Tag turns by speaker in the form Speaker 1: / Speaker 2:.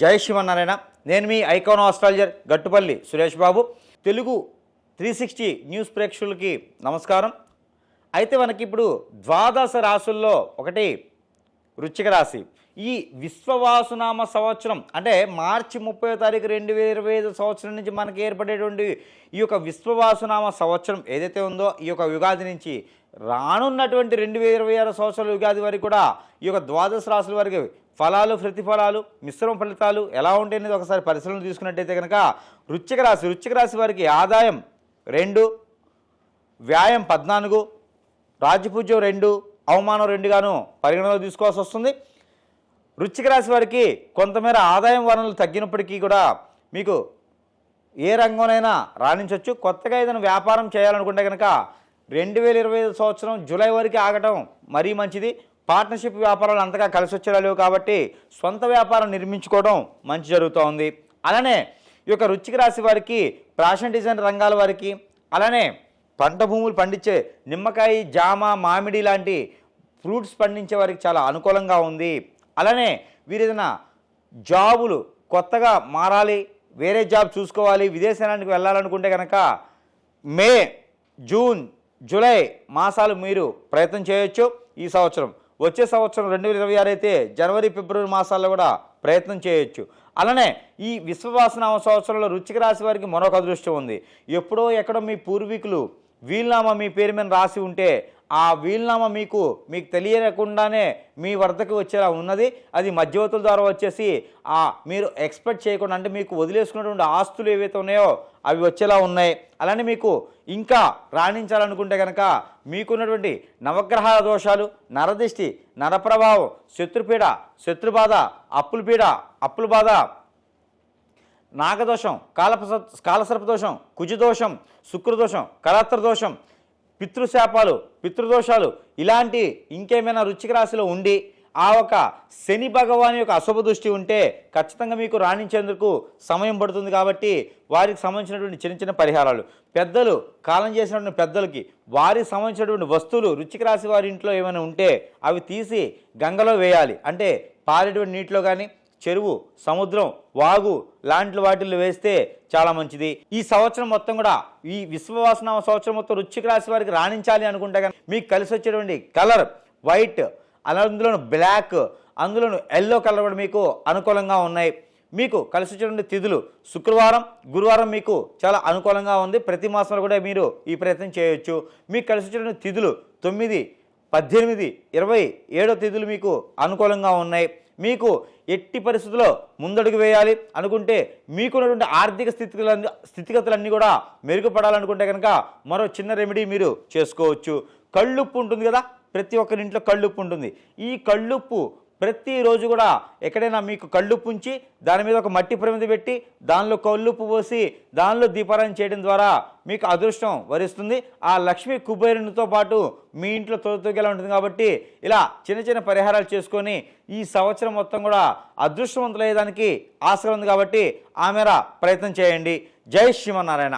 Speaker 1: జై శివనారాయణ నేను మీ icon astrologer Gattupalli Suresh Babu. Telugu three sixty news ప్రేక్షకులకి నమస్కారం. అయితే మనకి ఇప్పుడు ద్వాదశ రాసుల్లో ఒకటి వృచ్చిక రాశి. ఈ విశ్వవాసునామ సంవత్సరం అంటే మార్చి ముప్పై తారీఖు రెండు వేల ఇరవై ఐదు సంవత్సరం నుంచి మనకి ఏర్పడేటువంటి ఈ యొక్క విశ్వవాసునామ సంవత్సరం ఏదైతే ఉందో ఈ యొక్క యుగాది నుంచి రానున్నటువంటి రెండు వేల ఇరవై ఆరు సంవత్సరాల యుగాది వరకు కూడా ఈ యొక్క ద్వాదశ రాశుల వరకు ఫలాలు ప్రతిఫలాలు మిశ్రమ ఫలితాలు ఎలా ఉంటాయి అనేది ఒకసారి పరిశీలన తీసుకున్నట్టయితే కనుక వృచ్చిక రాశి వృచ్చిక రాశి వారికి ఆదాయం రెండు వ్యాయం పద్నాలుగు రాజపూజ్యం రెండు అవమానం రెండుగాను పరిగణలో తీసుకోవాల్సి వస్తుంది. వృశ్చిక రాశి వారికి కొంతమేర ఆదాయం వనరులు తగ్గినప్పటికీ కూడా మీకు ఏ రంగంలోనైనా రాణించవచ్చు కొత్తగా ఏదైనా వ్యాపారం చేయాలనుకుంటే కనుక రెండు వేల ఇరవై ఐదు సంవత్సరం జూలై వరకు ఆగటం మరీ మంచిది. పార్ట్నర్షిప్ వ్యాపారాలు అంతగా కలిసి వచ్చేలా లేవు కాబట్టి సొంత వ్యాపారం నిర్మించుకోవడం మంచి జరుగుతూ ఉంది అలానే ఈ యొక్క రుచికి రాశి వారికి ఫ్యాషన్ డిజైన్ రంగాల వారికి అలానే పంట భూములు పండించే నిమ్మకాయ జామ మామిడి లాంటి ఫ్రూట్స్ పండించే వారికి చాలా అనుకూలంగా ఉంది. అలానే వీరు ఏదైనా జాబులు కొత్తగా మారాలి వేరే జాబ్ చూసుకోవాలి విదేశానికి వెళ్ళాలనుకుంటే కనుక మే జూన్ జూలై మాసాలు మీరు ప్రయత్నం చేయొచ్చు ఈ సంవత్సరం. వచ్చే సంవత్సరం రెండు వేల ఇరవై ఆరు అయితే జనవరి ఫిబ్రవరి మాసాల్లో కూడా ప్రయత్నం చేయొచ్చు. అలానే ఈ విశ్వవాసనామ సంవత్సరంలో రుచిక రాశి వారికి మరొక అదృష్టం ఉంది. ఎప్పుడో ఎక్కడో మీ పూర్వీకులు వీలునామా మీ పేరు మీద రాసి ఉంటే ఆ వీలునామా మీకు మీకు తెలియకుండానే మీ వద్దకు వచ్చేలా ఉన్నది. అది మధ్యవర్తుల ద్వారా వచ్చేసి ఆ మీరు ఎక్స్పెక్ట్ చేయకుండా అంటే మీకు వదిలేసుకున్నటువంటి ఆస్తులు ఏవైతే ఉన్నాయో అవి వచ్చేలా ఉన్నాయి. అలానే మీకు ఇంకా రాణించాలనుకుంటే కనుక మీకున్నటువంటి నవగ్రహాల దోషాలు నరదిష్టి నరప్రభావం శత్రుపీడ శత్రుబాధ అప్పుల పీడ అప్పుల బాధ నాగదోషం కాలపస కాలసర్పదోషం కుజదోషం శుక్రదోషం కరాత్రదోషం దోషం పితృశాపాలు పితృదోషాలు ఇలాంటి ఇంకేమైనా రుచిక రాశిలో ఉండి ఆ ఒక శని భగవాన్ యొక్క అశుభ దృష్టి ఉంటే ఖచ్చితంగా మీకు రాణించేందుకు సమయం పడుతుంది కాబట్టి వారికి సంబంధించినటువంటి చిన్న చిన్న పరిహారాలు. పెద్దలు కాలం చేసినటువంటి పెద్దలకి వారికి సంబంధించినటువంటి వస్తువులు రుచిక రాశి వారి ఇంట్లో ఏమైనా ఉంటే అవి తీసి గంగలో వేయాలి. అంటే పారేటువంటి నీటిలో కానీ చెరువు సముద్రం వాగు లాంటి వాటిల్లో వేస్తే చాలా మంచిది. ఈ సంవత్సరం మొత్తం కూడా ఈ విశ్వవాసనామ సంవత్సరం మొత్తం రుచిక రాశి వారికి రాణించాలి అనుకుంటే కానీ మీకు కలిసి వచ్చేటువంటి కలర్ వైట్ అందులోను బ్లాక్ అందులోను ఎల్లో కలర్ కూడా మీకు అనుకూలంగా ఉన్నాయి. మీకు కలిసి వచ్చేటువంటి తిథులు శుక్రవారం గురువారం మీకు చాలా అనుకూలంగా ఉంది. ప్రతి మాసంలో కూడా మీరు ఈ ప్రయత్నం చేయొచ్చు. మీకు కలిసి వచ్చేటువంటి తిథులు తొమ్మిది పద్దెనిమిది ఇరవై ఏడో తిథులు మీకు అనుకూలంగా ఉన్నాయి. మీకు ఎట్టి పరిస్థితుల్లో ముందడుగు వేయాలి. అనుకుంటే మీకున్నటువంటి ఆర్థిక స్థితిగతులన్నీ స్థితిగతులన్నీ కూడా మెరుగుపడాలనుకుంటే కనుక మరో చిన్న రెమెడీ మీరు చేసుకోవచ్చు. కళ్ళుప్పు ఉంటుంది కదా? ప్రతి ఒక్కరి ఇంట్లో కళ్ళుప్పు ఉంటుంది. ఈ కళ్ళుప్పు ప్రతిరోజు కూడా ఎక్కడైనా మీకు కళ్ళు పుంచి దాని మీద ఒక మట్టి ప్రమిద పెట్టి దానిలో కళ్ళుప్పు పోసి దానిలో దీపారాయణ చేయడం ద్వారా మీకు అదృష్టం వరిస్తుంది. ఆ లక్ష్మీ కుబేరునితో పాటు మీ ఇంట్లో తొలతొగేలా ఉంటుంది కాబట్టి ఇలా చిన్న చిన్న పరిహారాలు చేసుకొని ఈ సంవత్సరం మొత్తం కూడా అదృష్టవంతులయ్యేదానికి ఆస్కారం ఉంది కాబట్టి ఆ మేర ప్రయత్నం చేయండి. జై శ్రీమన్నారాయణ.